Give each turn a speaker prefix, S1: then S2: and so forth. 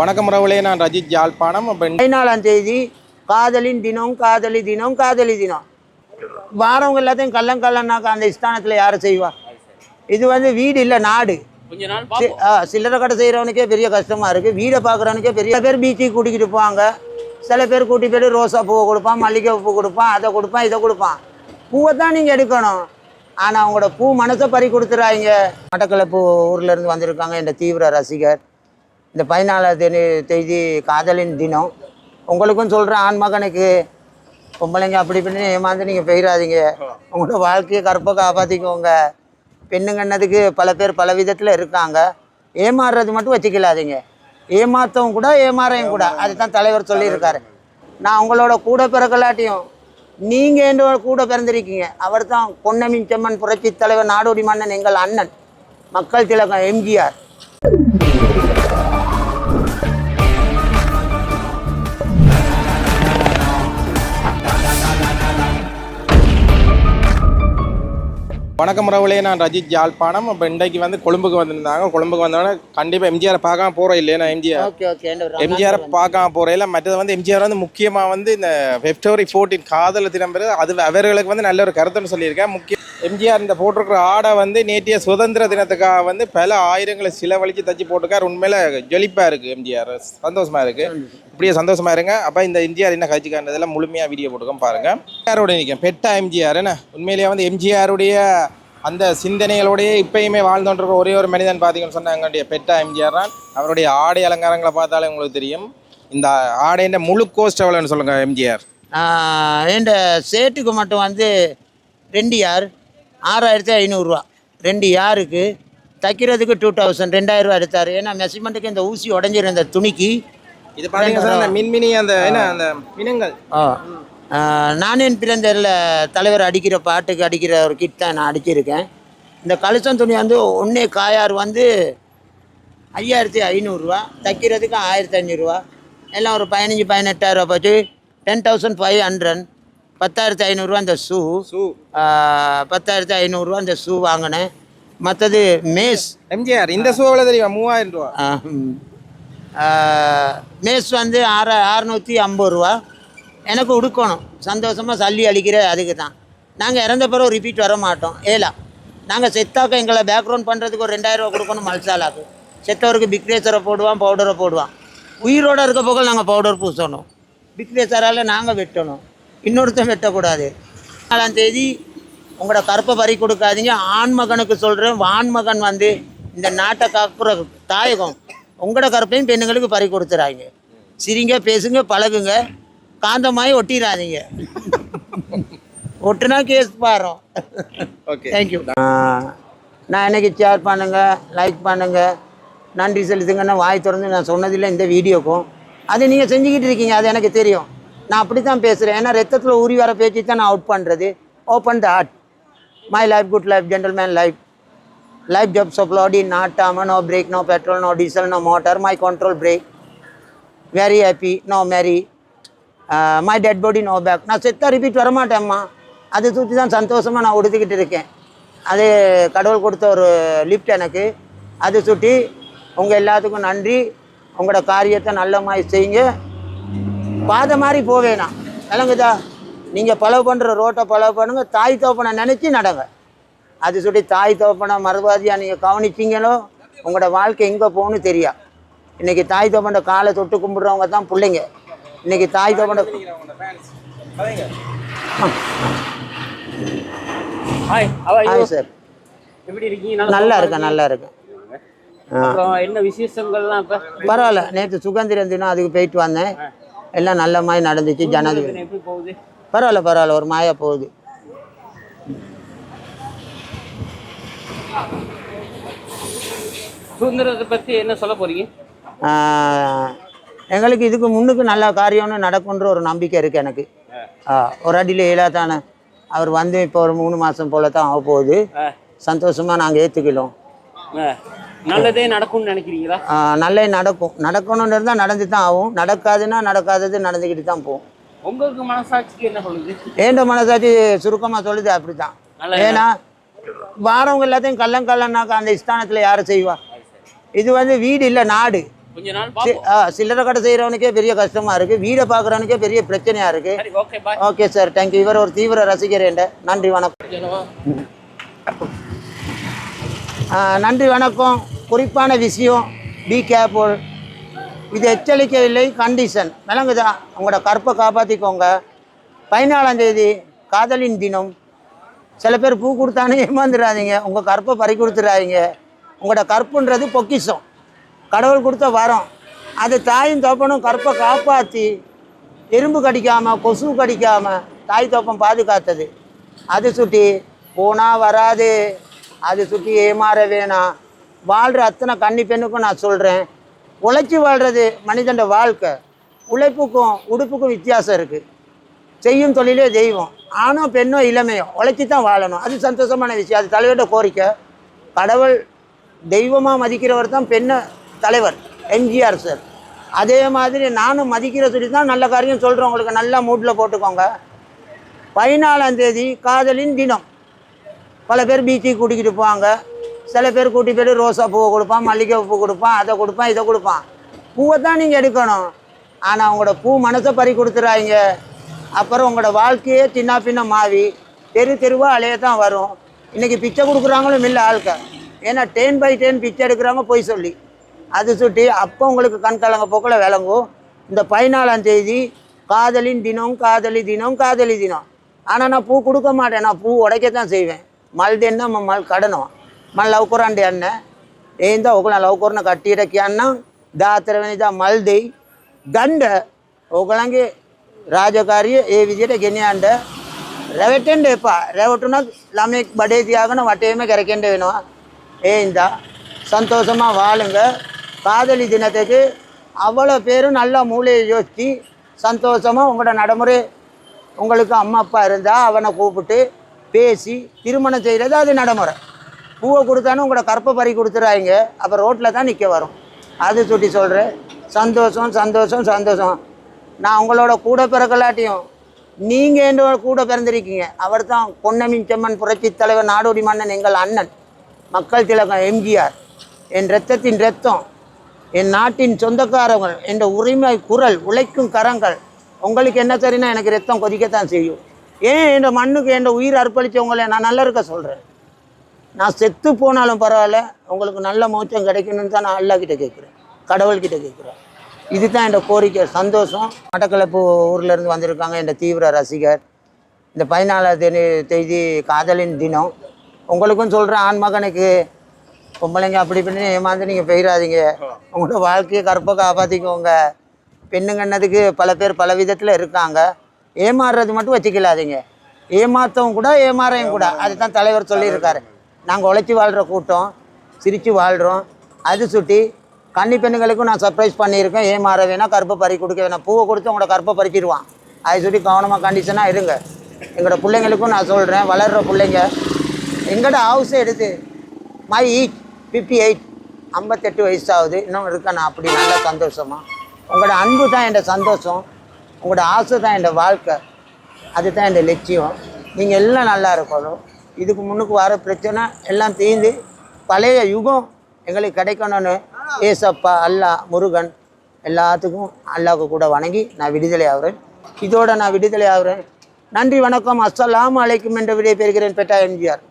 S1: வணக்கம் ரவலே நான் ரஜித் யாழ்ப்பாணம்.
S2: பதினாலாம் தேதி காதலின் தினம் காதலி தினம் காதலி தினம். வாரவங்க எல்லாத்தையும் கள்ளம் கள்ளன்னாக்கா அந்த ஸ்தானத்தில் யார் செய்வா? இது வந்து வீடு இல்லை நாடு. சில்லறை கடை செய்கிறவனுக்கே பெரிய கஷ்டமாக இருக்குது வீடை பார்க்குறவனுக்கே பெரிய பேர் பீச்சுக்கு கூட்டிக்கிட்டு போவாங்க. சில பேர் கூட்டி போய்ட்டு ரோசா பூவை கொடுப்பான் மல்லிகை பூ கொடுப்பான் அதை கொடுப்பான் இதை கொடுப்பான். பூவை தான் நீங்கள் எடுக்கணும். ஆனால் அவங்களோட பூ மனசை பறி கொடுத்துறாங்க. மட்டக்களப்பு ஊர்ல இருந்து வந்திருக்காங்க என்ற தீவிர ரசிகர். இந்த பதினாலாவது தேதி காதலின் தினம். உங்களுக்கும் சொல்கிறேன் ஆண் மகனுக்கு பொம்பளைங்க அப்படி இப்படின்னு ஏமாந்து நீங்கள் போயிடாதீங்க உங்களோட வாழ்க்கையை கற்பை காப்பாற்றிக்கோங்க பெண்ணுங்கன்னதுக்கு பல பேர் பல விதத்தில் இருக்காங்க. ஏமாறுறது மட்டும் வச்சுக்கலாதீங்க. ஏமாத்தவும் கூட ஏமாறையும் கூட. அதுதான் தலைவர் சொல்லியிருக்காரு. நான் உங்களோட கூட பிறக்கலாட்டியும் நீங்கள் என்னோட கூட பிறந்திருக்கீங்க. அவர் தான் பொன்னமின் செம்மன் புரட்சி தலைவர் நாடோடி மன்னன் எங்கள் அண்ணன். மக்கள் திலகம் எம்ஜிஆர்.
S1: வணக்கம் ரவலே நான் ரஜித் யாழ்ப்பாணம். அப்போ இன்றைக்கு வந்து கொழும்புக்கு வந்திருந்தாங்க. கொழும்புக்கு வந்தோடனே கண்டிப்பாக எம்ஜிஆர் பார்க்காம போகிறோம் இல்லையா நான் எம்ஜிஆர் எம்ஜிஆர் பார்க்காம போகிறேன் மற்றது வந்து எம்ஜிஆர் வந்து முக்கியமாக வந்து இந்த பிப்ரவரி ஃபோர்டீன் காதல் தினம் அது அவர்களுக்கு வந்து நல்ல ஒரு கருத்துன்னு சொல்லியிருக்கேன். முக்கிய எம்ஜிஆர் இந்த போட்டிருக்கிற ஆடை வந்து நேற்றைய சுதந்திர தினத்துக்காக வந்து பல ஆயிரங்களை சிலவழித்து தச்சு போட்டுக்கார் உண்மையில ஜொலிப்பாக இருக்குது எம்ஜிஆர். சந்தோஷமாக இருக்குது இப்படியே சந்தோஷமாக இருங்க. அப்போ இந்த எம்ஜிஆர் என்ன கழிச்சுக்கான்றதெல்லாம் முழுமையாக வீடியோ போட்டுக்கோம் பாருங்கள் எம்ஜிஆரோட நிற்கும் பெட்டா எம்ஜிஆர் என்ன? உண்மையிலேயே வந்து எம்ஜிஆருடைய அந்த சிந்தனைகளோடயே இப்பயுமே வாழ்ந்தோன்ற ஒரே ஒரு மனிதன் பார்த்தீங்கன்னு சொன்னால் எங்களுடைய பெட்டா எம்ஜிஆர் தான். அவருடைய ஆடை அலங்காரங்களை பார்த்தாலே உங்களுக்கு தெரியும். இந்த ஆடைன்ற முழு கோஸ்ட் எவ்வளோன்னு சொல்லுங்கள் எம்ஜிஆர்.
S2: என் சேட்டுக்கு மட்டும் வந்து ரெண்டு யார்? ஆறாயிரத்தி ஐநூறுரூவா ரெண்டு யாருக்கு? தைக்கிறதுக்கு டூ தௌசண்ட் ரெண்டாயிரரூவா எடுத்தார். ஏன்னா மெஷர்மெண்ட்டுக்கு இந்த ஊசி உடஞ்சிருந்த துணிக்கு.
S1: இது சார் அந்த மின்மினி அந்த என்ன அந்த மினுங்கள்.
S2: நானேன் பிறந்தரில் தலைவர் அடிக்கிற பாட்டுக்கு அடிக்கிற ஒரு கிட் தான் நான் அடிச்சிருக்கேன். இந்த கலசம் துணி வந்து ஒன்றே காயார் வந்து ஐயாயிரத்தி ஐநூறுரூவா தைக்கிறதுக்கு ஆயிரத்தி ஐநூறுரூவா எல்லாம் ஒரு பதினஞ்சு பதினெட்டாயிரரூவா போச்சு. டென் தௌசண்ட் ஃபைவ் ஹண்ட்ரட் பத்தாயிரத்தி ஐநூறுரூவா இந்த ஷூ.
S1: ஷூ.
S2: பத்தாயிரத்தி ஐநூறுரூவா இந்த ஷூ வாங்கினேன். மற்றது மேஸ்.
S1: எம்ஜிஆர் இந்த ஷூ எவ்வளோ தெரியுமா? மூவாயிரம் ரூபா.
S2: மேஸ் வந்து ஆறு அறநூற்றி ஐம்பது ரூபா. எனக்கு உடுக்கணும். சந்தோஷமாக சல்லி அளிக்கிற அதுக்கு தான். நாங்கள் இறந்த பிறகு ரிப்பீட் வர மாட்டோம். ஏலா. நாங்கள் செத்தாக்க எங்களை பேக்ரவுண்ட் பண்ணுறதுக்கு ஒரு ரெண்டாயிரம் ரூபா கொடுக்கணும் மல்சாலாக்கு செத்தவருக்கு பிக்ரேச்சரை போடுவான் பவுடரை போடுவான். உயிரோடு இருக்க போக நாங்கள் பவுடர் பூசணும். பிக்ரேச்சரால் நாங்கள் வெட்டணும். இன்னொருத்தன் வெட்டக்கூடாது. நாலாம் தேதி உங்களோட கற்பை பறி கொடுக்காதீங்க. ஆண்மகனுக்கு சொல்கிறேன் ஆண்மகன் வந்து இந்த நாட்டை காக்குற தாயகம் உங்களோட கற்பையும் பெண்ணுங்களுக்கு பறி கொடுத்துறாங்க. சிரிங்க பேசுங்க பழகுங்க. காந்தமாயி ஒட்டிடாதீங்க ஒட்டுனா கேஸ் பாரோம்.
S1: ஓகே
S2: தேங்க்யூ நான் இன்னைக்கு ஷேர் பண்ணுங்கள் லைக் பண்ணுங்கள் நன்றி செலுத்துங்கன்னு வாய் திறந்து நான் சொன்னதில்லை இந்த வீடியோக்கும். அதை நீங்கள் செஞ்சுக்கிட்டு இருக்கீங்க அது எனக்கு தெரியும். நான் அப்படி தான் பேசுகிறேன் ஏன்னா ரத்தத்தில் ஊறி வர பேச்சு தான் நான் அவுட் பண்ணுறது open the heart my life good life gentleman life life jab off not Nattamai no brake no petrol no diesel no motor my control brake very happy no marry my dead body no back நான் செத்தாக repeat வரமாட்டேம்மா அதை சுற்றி தான் சந்தோஷமாக நான் உடுத்திக்கிட்டு இருக்கேன். அது கடவுள் கொடுத்த ஒரு லிஃப்ட் எனக்கு. அதை சுற்றி உங்கள் எல்லாத்துக்கும் நன்றி. உங்களோட காரியத்தை நல்ல மாதிரி செய்யுங்க. பாதை மாதிரி போவேனா விளங்குதா? நீங்கள் பலவு பண்ணுற ரோட்டை பலவு பண்ணுங்க. தாய் தோப்பனை நினச்சி நடங்க. அது சுட்டி தாய் தோப்பனை மறுபாதியாக நீங்கள் கவனிச்சிங்களோ? உங்களோட வாழ்க்கை எங்கே போகணும்னு தெரியா. இன்றைக்கி தாய் தோப்பனை காலை தொட்டு கும்பிட்றவங்க தான் பிள்ளைங்க. இன்றைக்கி தாய் தோப்பனை
S3: ஹாய்
S2: சார்
S3: எப்படி இருக்கீங்க?
S2: நல்லா இருக்கேன் நல்லா இருக்கேன்.
S3: என்ன விசேஷங்கள்லாம்
S2: பரவாயில்ல. நேற்று சுதந்திரம் தினம் அதுக்கு போயிட்டு வந்தேன். எல்லாம் நல்ல மாதிரி நடந்துச்சு ஜனாதிபதி. பரவாயில்ல பரவாயில்ல ஒரு மாயா போகுது.
S3: சுதந்திரத்தை பத்தி என்ன சொல்ல போறீங்க?
S2: ஆஹ், எங்களுக்கு இதுக்கு முன்னுக்கு நல்ல காரியம்னு நடக்குன்ற ஒரு நம்பிக்கை இருக்குது எனக்கு. ஒரு அடியில் இயலாதானே அவர் வந்து இப்போ ஒரு மூணு மாதம் போல தான் ஆக போகுது. சந்தோஷமாக நாங்கள் ஏற்றுக்கலாம்
S3: நல்லதே நடக்கும்னு நினைக்கிறீங்களா?
S2: நல்லே நடக்கும். நடக்கணும்னு இருந்தால் நடந்து தான் ஆகும். நடக்காதுன்னா நடக்காதது நடந்துக்கிட்டு தான் போகும்.
S3: உங்களுக்கு மனசாட்சிக்கு என்ன சொல்லுது?
S2: ஏண்ட மனசாட்சி சுருக்கமாக சொல்லுது அப்படி தான் ஏன்னா வாரவங்க எல்லாத்தையும் கள்ளம் கள்ளன்னாக்கா அந்த ஸ்தானத்தில் யாரை செய்வா? இது வந்து வீடு இல்லை நாடு. சில்லறை கடை செய்கிறவனுக்கே பெரிய கஷ்டமாக இருக்குது வீடை பார்க்குறவனுக்கே பெரிய பிரச்சனையாக இருக்குது
S3: சரி ஓகே
S2: சார் தேங்க்யூ இவர் ஒரு தீவிர ரசிகர் என்ற நன்றி வணக்கம். நன்றி வணக்கம். குறிப்பான விஷயம் பி கேர்ஃபுல் இது எச்சரிக்கையில்லை கண்டிஷன் விளங்குதா? உங்களோட கற்பை காப்பாற்றிக்கோங்க பதினாலாம் தேதி காதலின் தினம். சில பேர் பூ கொடுத்தானே ஏமாந்துடாதீங்க உங்கள் கற்பை பறி கொடுத்துடாதீங்க உங்களோட கற்புன்றது பொக்கிஷம். கடவுள் கொடுத்த வரம். அது தாயும் தோப்பனும் கற்பை காப்பாற்றி எறும்பு கடிக்காமல் கொசு கடிக்காமல் தாய் தோப்பம் பாதுகாத்தது. அது சுட்டி போனால் வராது. அது சுற்றி ஏமாற வேணாம். வாழ்கிற அத்தனை கன்னி பெண்ணுக்கும் நான் சொல்கிறேன் உழைச்சி வாழ்கிறது மனிதண்ட வாழ்க்கை. உழைப்புக்கும் உடுப்புக்கும் வித்தியாசம் இருக்குது செய்யும் தொழிலே தெய்வம். ஆணோ பெண்ணோ இளமையோ உழைச்சி தான் வாழணும். அது சந்தோஷமான விஷயம். அது தலைவர்கிட்ட கோரிக்கை. கடவுள் தெய்வமாக மதிக்கிறவர் தான் பெண்ணை தலைவர் எம்ஜிஆர் சார். அதே மாதிரி நானும் மதிக்கிற சொல்லி தான் நல்ல காரியம் சொல்கிறேன் உங்களுக்கு நல்லா மூட்டில் போட்டுக்கோங்க. பதினாலாம் தேதி காதலின் தினம். பல பேர் பீச்சுக்கு கூட்டிக்கிட்டு போவாங்க. சில பேர் கூட்டி போய்ட்டு ரோசா பூவை கொடுப்பான் மல்லிகை பூ கொடுப்பான் அதை கொடுப்பான் இதை கொடுப்பான். பூவை தான் நீங்கள் எடுக்கணும். ஆனால் உங்களோட பூ மனசை பறி கொடுத்துறாங்க அப்புறம் உங்களோட வாழ்க்கையே சின்ன பின்ன மாவி தெரு தெருவாக அலைய தான் வரும். இன்றைக்கி பிச்சை கொடுக்குறாங்களும் இல்லை ஆள்க. ஏன்னா டென் பை டென் பிச்சை எடுக்கிறாங்க போய் சொல்லி. அது சுட்டி அப்போ உங்களுக்கு கண் கலங்க போக்கில் விளங்கும். இந்த பதினாலாம் தேதி காதலின் தினம் காதலி தினம் காதலி தினம். ஆனால் நான் பூ கொடுக்க மாட்டேன். நான் பூ உடைக்க தான் செய்வேன். மல்தேன்னு தான் நம்ம மல் கடணும் ಮಲ್ದೆನ್ನ ಮಲ್ ಕಡನೋ ಮಲ್ ಲವ್ಕೊರಂಡಿ ಅನ್ನ ಏಂದ ಒಗಳ ಲವ್ಕೊರ್ನ ಕಟ್ಟಿರಕ್ಕೆ ಅನ್ನ ದಾತ್ರವನಿದ ಮಲ್ದಿ ಗಂಡ ಒಗಳಂಗೆ ರಾಜಕಾರಿ ಏ ವಿಜಯಟ ಗೆನೆಯಂಡ ரெவட்டேண்டேப்பா ரெவட்டுனா லமைக்கு படேதியாகணும் வட்டையுமே கிடைக்கண்டே வேணும் ஏ இந்தா சந்தோஷமாக வாழுங்க காதலி தினத்துக்கு அவ்வளோ பேரும் நல்லா மூளையை யோசித்து சந்தோஷமாக உங்களோட நடைமுறை உங்களுக்கு அம்மா அப்பா இருந்தால் அவனை கூப்பிட்டு பேசி திருமணம் செய்கிறது அது நடைமுறை. பூவை கொடுத்தானே உங்களோட கற்பை பறி கொடுத்துறாங்க. அப்போ ரோட்டில் தான் நிற்க வரும். அது சுட்டி சொல்கிறேன் சந்தோஷம் சந்தோஷம் சந்தோஷம். நான் உங்களோட கூட பிறக்கலாட்டியும் நீங்கள் என்னோட கூட பிறந்திருக்கீங்க. அவர் தான் பொன்னமின் செம்மன் புரட்சி தலைவர் நாடோடி மன்னன் எங்கள் அண்ணன். மக்கள் திலகம் எம்ஜிஆர். என் ரத்தத்தின் ரத்தம் என் நாட்டின் சொந்தக்காரங்கள் என்ற உரிமை குரல் உழைக்கும் கரங்கள். உங்களுக்கு என்ன சரின்னா எனக்கு ரத்தம் கொதிக்கத்தான் செய்யும். ஏன் என் மண்ணுக்கு என் உயிர் அர்ப்பணித்தவங்களை நான் நல்லா இருக்க சொல்கிறேன் நான் செத்து போனாலும் பரவாயில்ல உங்களுக்கு நல்ல மோச்சம் கிடைக்கணும்னு தான் நான் அல்லாக்கிட்ட கேட்குறேன். கடவுள்கிட்ட கேட்குறேன். இதுதான் என் கோரிக்கை சந்தோஷம். மட்டக்களப்பு ஊர்லேருந்து வந்திருக்காங்க என் தீவிர ரசிகர். இந்த பதினாலாம் தேதி தேதி காதலின் தினம். உங்களுக்கும் சொல்கிறேன் ஆண் மகனுக்கு பொம்பளைங்க அப்படி இப்படின்னு ஏமாந்து நீங்கள் போயிடாதீங்க உங்களோட வாழ்க்கையை கற்பை காப்பாற்றிக்கோங்க பெண்ணுங்கன்னதுக்கு பல பேர் பல விதத்தில் இருக்காங்க. ஏமாறுறது மட்டும் வச்சுக்கலாதீங்க. ஏமாத்தவும் கூட ஏமாறையும் கூட. அதுதான் தலைவர் சொல்லியிருக்காரு. நாங்கள் உழைச்சி வாழ்கிற கூட்டம் சிரித்து வாழ்கிறோம் அது சுட்டி கன்னி பெண்ணுகளுக்கும் நான் சர்ப்ரைஸ் பண்ணியிருக்கேன். ஏமாற வேணாம் கருப்பை பறி கொடுக்க வேணாம். பூவை கொடுத்து உங்களோட கருப்பை பறிச்சிடுவான் அதை சுட்டி கவனமாக கண்டிஷனாக இருங்க. எங்களோட பிள்ளைங்களுக்கும் நான் சொல்கிறேன் வளர்கிற பிள்ளைங்க எங்களோட ஹவுஸ் எடுத்து மை ஈச் ஃபிஃப்டி எயிட் ஐம்பத்தெட்டு வயசாகுது. இன்னும் இருக்கேன் நான் அப்படி நல்ல சந்தோஷமாக உங்களோட அன்பு தான் என் சந்தோஷம். உங்களோட ஆசை தான் என் வாழ்க்கை. அதுதான் என் லட்சியம். நீங்கள் எல்லாம் நல்லா இருக்கணும். இதுக்கு முன்னுக்கு வர பிரச்சனை எல்லாம் தீர்ந்து பழைய யுகம் எங்களுக்கு கிடைக்கணும்னு ஏசப்பா அல்லா முருகன் எல்லாத்துக்கும் அல்லாவுக்கு கூட வணங்கி நான் விடுதலை ஆகிறேன். இதோட நான் விடுதலை ஆகிறேன். நன்றி வணக்கம். அஸ்ஸலாம் அழைக்கும் என்று விடை பெறுகிறேன் பெட்டா எம்ஜிஆர்.